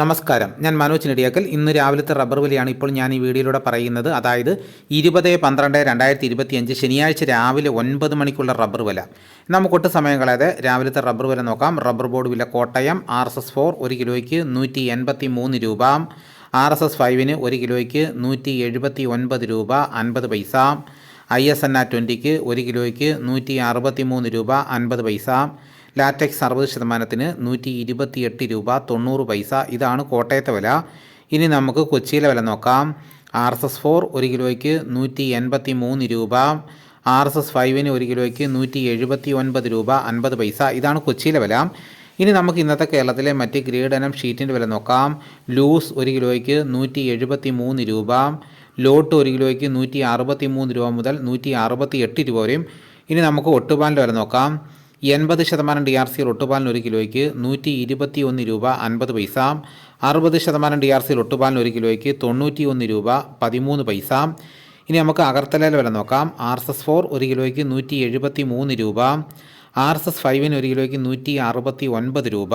നമസ്കാരം. ഞാൻ മനോജ് നെടിയാക്കൽ. ഇന്ന് രാവിലത്തെ റബ്ബർ വിലയാണ് ഇപ്പോൾ ഞാൻ ഈ വീഡിയോയിലൂടെ പറയുന്നത്. അതായത് ഇരുപത് പന്ത്രണ്ട് രണ്ടായിരത്തി ഇരുപത്തിയഞ്ച് ശനിയാഴ്ച രാവിലെ ഒൻപത് മണിക്കുള്ള റബ്ബർ വില. നമുക്കൊട്ട് സമയം കളയാതെ രാവിലത്തെ റബ്ബർ വില നോക്കാം. റബ്ബർ ബോർഡ് വില Kottayam R S S four ഒരു കിലോയ്ക്ക് നൂറ്റി എൺപത്തി മൂന്ന് രൂപ. ആർ എസ് എസ് ഫൈവിന് ഒരു കിലോയ്ക്ക് നൂറ്റി എഴുപത്തി ഒൻപത് രൂപ അൻപത് പൈസ. ഐ എസ് എൻ ആ ട്വന്റിക്ക് ഒരു കിലോയ്ക്ക് നൂറ്റി അറുപത്തി മൂന്ന് രൂപ അൻപത് പൈസ. ലാറ്റക്സ് അറുപത് ശതമാനത്തിന് നൂറ്റി ഇരുപത്തിയെട്ട് രൂപ തൊണ്ണൂറ് പൈസ. ഇതാണ് കോട്ടയത്തെ വില. ഇനി നമുക്ക് കൊച്ചിയിലെ വില നോക്കാം. ആർ എസ് എസ് ഫോർ ഒരു കിലോയ്ക്ക് നൂറ്റി എൺപത്തി മൂന്ന് രൂപ. ആർ എസ് എസ് ഫൈവിന് ഒരു കിലോയ്ക്ക് നൂറ്റി എഴുപത്തി ഒൻപത് രൂപ അൻപത് പൈസ. ഇതാണ് കൊച്ചിയിലെ വില. ഇനി നമുക്ക് ഇന്നത്തെ കേരളത്തിലെ മറ്റ് ഗ്രേഡ് ഇനം ഷീറ്റിന്റെ വില നോക്കാം. ലൂസ് ഒരു കിലോയ്ക്ക് നൂറ്റി എഴുപത്തി മൂന്ന് രൂപ. ലോട്ട് ഒരു കിലോയ്ക്ക് നൂറ്റി അറുപത്തി മൂന്ന് രൂപ മുതൽ നൂറ്റി അറുപത്തി എട്ട് രൂപ വരെയും. ഇനി നമുക്ക് ഒട്ടുപാലിന്റെ വില നോക്കാം. എൺപത് ശതമാനം ഡി ആർ സിയിൽ ഒട്ടുപാലിന് ഒരു കിലോയ്ക്ക് നൂറ്റി ഇരുപത്തി ഒന്ന് രൂപ അൻപത് പൈസ അറുപത് ശതമാനം ഡി ആർ സിയിൽ ഒട്ടുപാലിന് ഒരു കിലോയ്ക്ക് തൊണ്ണൂറ്റി ഒന്ന് രൂപ പതിമൂന്ന് പൈസ. ഇനി നമുക്ക് അകർത്തലയിൽ വില നോക്കാം. ആർ എസ് എസ് ഫോർ ഒരു കിലോയ്ക്ക് നൂറ്റി എഴുപത്തി മൂന്ന് രൂപ ആർ എസ് എസ് ഫൈവിന് ഒരു കിലോയ്ക്ക് നൂറ്റി അറുപത്തി ഒൻപത് രൂപ.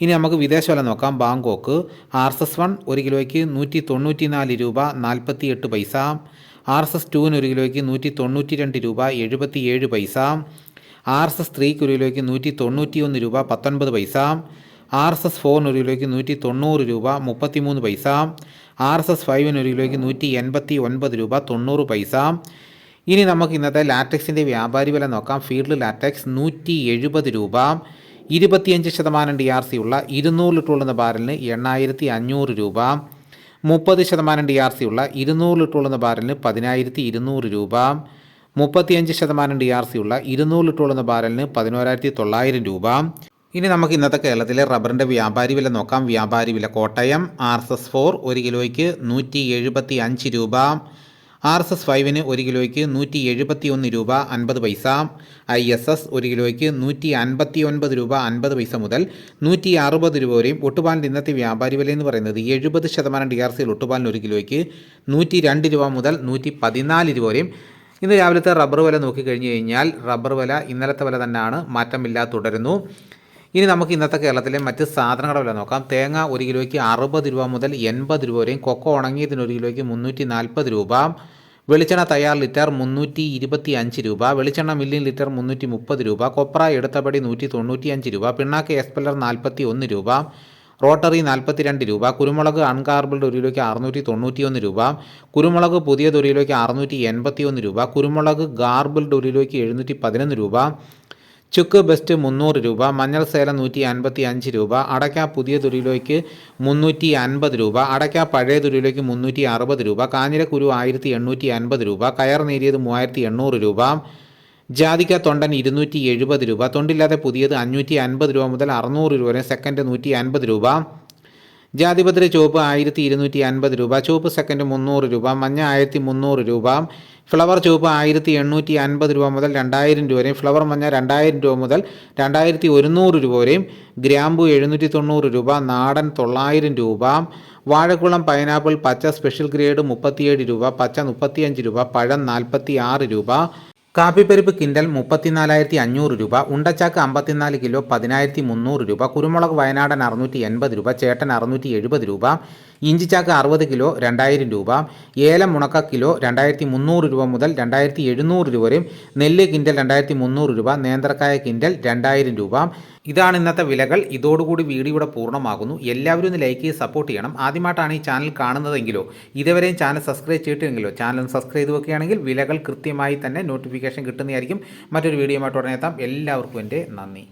ഇനി നമുക്ക് വിദേശ വില നോക്കാം. Bangkok R S S one ഒരു കിലോയ്ക്ക് നൂറ്റി തൊണ്ണൂറ്റി നാല് രൂപ നാൽപ്പത്തി എട്ട് പൈസ ആർ എസ് എസ് ടുവിന് ഒരു കിലോയ്ക്ക് നൂറ്റി തൊണ്ണൂറ്റി രണ്ട് രൂപ എഴുപത്തി ഏഴ് പൈസ ആർ എസ് എസ് ത്രീക്ക് ഒരു കിലോയ്ക്ക് നൂറ്റി തൊണ്ണൂറ്റി ഒന്ന് രൂപ പത്തൊൻപത് പൈസ ആർ എസ് എസ് ഫോറിന് ഒരു കിലോയ്ക്ക് നൂറ്റി തൊണ്ണൂറ് രൂപ മുപ്പത്തി മൂന്ന് പൈസ ആർ എസ് എസ് ഫൈവിന് ഒരു കിലോയ്ക്ക് നൂറ്റി എൺപത്തി ഒൻപത് രൂപ തൊണ്ണൂറ് പൈസ. ഇനി നമുക്ക് ഇന്നത്തെ ലാറ്റക്സിന്റെ വ്യാപാരി വില നോക്കാം. ഫീൽഡ് ലാറ്റക്സ് നൂറ്റി എഴുപത് രൂപ ഇരുപത്തിയഞ്ച് ശതമാനം ഡി ആർ സി ഉള്ള ഇരുന്നൂറ് ലിറ്റർ ഉള്ളുന്ന ബാരലിന് എണ്ണായിരത്തി അഞ്ഞൂറ് രൂപ മുപ്പത് ശതമാനം ഡി ആർ സി ഉള്ള ഇരുന്നൂറ് ലിറ്റർ ഉള്ളുന്ന ബാരലിന് പതിനായിരത്തി ഇരുന്നൂറ് രൂപ മുപ്പത്തിയഞ്ച് ശതമാനം ഡി ആർ സി ഉള്ള ഇരുന്നൂറ് ലിറ്റർ ഉള്ള ബാരലിന് പതിനോരായിരത്തി തൊള്ളായിരം രൂപ. ഇനി നമുക്ക് ഇന്നത്തെ കേരളത്തിലെ റബ്ബറിന്റെ വ്യാപാരി വില നോക്കാം. വ്യാപാരി വില Kottayam R S S four ഒരു കിലോയ്ക്ക് നൂറ്റി എഴുപത്തി അഞ്ച് രൂപ ആർ എസ് എസ് ഫൈവിന് ഒരു കിലോയ്ക്ക് നൂറ്റി എഴുപത്തി ഒന്ന് രൂപ അൻപത് പൈസ. ഐ എസ് എസ് ഒരു കിലോയ്ക്ക് നൂറ്റി അൻപത്തി ഒൻപത് രൂപ അൻപത് പൈസ മുതൽ നൂറ്റി അറുപത് രൂപ വരെയും ഒട്ടുപാലിന്റെ ഇന്നത്തെ വ്യാപാരി വില എന്ന് പറയുന്നത് എഴുപത് ശതമാനം ഡി ആർ സിയിൽ ഒട്ടുപാലിന് ഒരു കിലോയ്ക്ക് നൂറ്റി രണ്ട് രൂപ മുതൽ നൂറ്റി പതിനാല് രൂപ വരെയും ഇന്ന് രാവിലത്തെ റബ്ബർ വില നോക്കിക്കഴിഞ്ഞ് കഴിഞ്ഞാൽ റബ്ബർ വില ഇന്നലത്തെ വില തന്നെയാണ് മാറ്റമില്ലാതെ തുടരുന്നു. ഇനി നമുക്ക് ഇന്നത്തെ കേരളത്തിലെ മറ്റ് സാധനങ്ങളുടെ വില നോക്കാം. തേങ്ങ ഒരു കിലോയ്ക്ക് അറുപത് രൂപ മുതൽ എൺപത് രൂപ വരെയും കൊക്കോ ഉണങ്ങിയതിന് ഒരു കിലോയ്ക്ക് മുന്നൂറ്റി നാൽപ്പത് രൂപ വെളിച്ചെണ്ണ തയ്യാർ ലിറ്റർ മുന്നൂറ്റി ഇരുപത്തി അഞ്ച് രൂപ വെളിച്ചെണ്ണ മില്ലിൻ ലിറ്റർ മുന്നൂറ്റി മുപ്പത് രൂപ കൊപ്ര എടുത്തപടി നൂറ്റി തൊണ്ണൂറ്റി അഞ്ച് രൂപ പിണ്ണാക്ക് എസ്പെല്ലർ നാൽപ്പത്തി ഒന്ന് രൂപ റോട്ടറി നാൽപ്പത്തി രണ്ട് രൂപ കുരുമുളക് അൺകാർബിൾഡ് ഒരു കിലോയ്ക്ക് അറുന്നൂറ്റി തൊണ്ണൂറ്റിയൊന്ന് രൂപ കുരുമുളക് പുതിയത് ഒരു കിലോയ്ക്ക് അറുന്നൂറ്റി എൺപത്തി ഒന്ന് രൂപ കുരുമുളക് ഗാർബിൾഡ് ഒരു എഴുന്നൂറ്റി പതിനൊന്ന് രൂപ ചുക്ക് ബെസ്റ്റ് മുന്നൂറ് രൂപ മഞ്ഞൾ സേല നൂറ്റി അൻപത്തി അഞ്ച് രൂപ അടയ്ക്ക പുതിയ തൊഴിലേക്ക് മുന്നൂറ്റി അൻപത് രൂപ അടയ്ക്ക പഴയ തൊഴിലേക്ക് മുന്നൂറ്റി അറുപത് രൂപ കാഞ്ഞിരക്കുരു ആയിരത്തി എണ്ണൂറ്റി അൻപത് രൂപ കയർ നേരിയത് മൂവായിരത്തി എണ്ണൂറ് രൂപ ജാതിക്ക തൊണ്ടൻ ഇരുന്നൂറ്റി എഴുപത് രൂപ തൊണ്ടില്ലാതെ പുതിയത് അഞ്ഞൂറ്റി അൻപത് രൂപ മുതൽ അറുന്നൂറ് രൂപ വരെ സെക്കൻഡ് നൂറ്റി അൻപത് രൂപ. ജാതിപത്ര ചുവപ്പ് ആയിരത്തി ഇരുന്നൂറ്റി അൻപത് രൂപ ചുവപ്പ് സെക്കൻഡ് മുന്നൂറ് രൂപ മഞ്ഞ ആയിരത്തി മുന്നൂറ് രൂപ. ഫ്ലവർ ചുവപ്പ് ആയിരത്തി എണ്ണൂറ്റി അൻപത് രൂപ മുതൽ രണ്ടായിരം രൂപ വരെയും ഫ്ലവർ മഞ്ഞ രണ്ടായിരം രൂപ മുതൽ രണ്ടായിരത്തി ഒരുന്നൂറ് രൂപ വരെയും ഗ്രാമ്പു എഴുന്നൂറ്റി തൊണ്ണൂറ് രൂപ നാടൻ തൊള്ളായിരം രൂപ. വാഴക്കുളം പൈനാപ്പിൾ പച്ച സ്പെഷ്യൽ ഗ്രേഡ് മുപ്പത്തിയേഴ് രൂപ പച്ച മുപ്പത്തിയഞ്ച് രൂപ പഴം നാൽപ്പത്തി ആറ് രൂപ. കാപ്പിപ്പരിപ്പ് കിൻഡൽ മുപ്പത്തിനാലായിരത്തി അഞ്ഞൂറ് രൂപ ഉണ്ടച്ചാക്ക് അമ്പത്തിനാല് കിലോ പതിനായിരത്തി മുന്നൂറ് രൂപ കുരുമുളക് വയനാടൻ അറുന്നൂറ്റി എൺപത് രൂപ ചേട്ടൻ അറുന്നൂറ്റി എഴുപത് രൂപ ഇഞ്ചിച്ചാക്ക് അറുപത് കിലോ രണ്ടായിരം രൂപ. ഏലം മുണക്ക കിലോ രണ്ടായിരത്തി മുന്നൂറ് രൂപ മുതൽ രണ്ടായിരത്തി എഴുന്നൂറ് രൂപ വരെയും. നെല്ല് കിൻഡൽ രണ്ടായിരത്തി മുന്നൂറ് രൂപ. നേന്ത്രക്കായ കിൻഡൽ രണ്ടായിരം രൂപ. ഇതാണ് ഇന്നത്തെ വിലകൾ. ഇതോടുകൂടി വീഡിയോ ഇവിടെ പൂർണമാകുന്നു. എല്ലാവരും ഒന്ന് ലൈക്ക് ചെയ്ത് സപ്പോർട്ട് ചെയ്യണം. ആദ്യമായിട്ടാണ് ഈ ചാനൽ കാണുന്നതെങ്കിലോ ഇതുവരെയും ചാനൽ സബ്സ്ക്രൈബ് ചെയ്തിട്ടുണ്ടെങ്കിലോ ചാനൽ സബ്സ്ക്രൈബ് ചെയ്ത് വെക്കുകയാണെങ്കിൽ വിലകൾ കൃത്യമായി തന്നെ നോട്ടിഫിക്കേഷൻ കിട്ടുന്നതായിരിക്കും. മറ്റൊരു വീഡിയോ ആയിട്ട് ഉടനെ എത്താം. എല്ലാവർക്കും എന്റെ നന്ദി.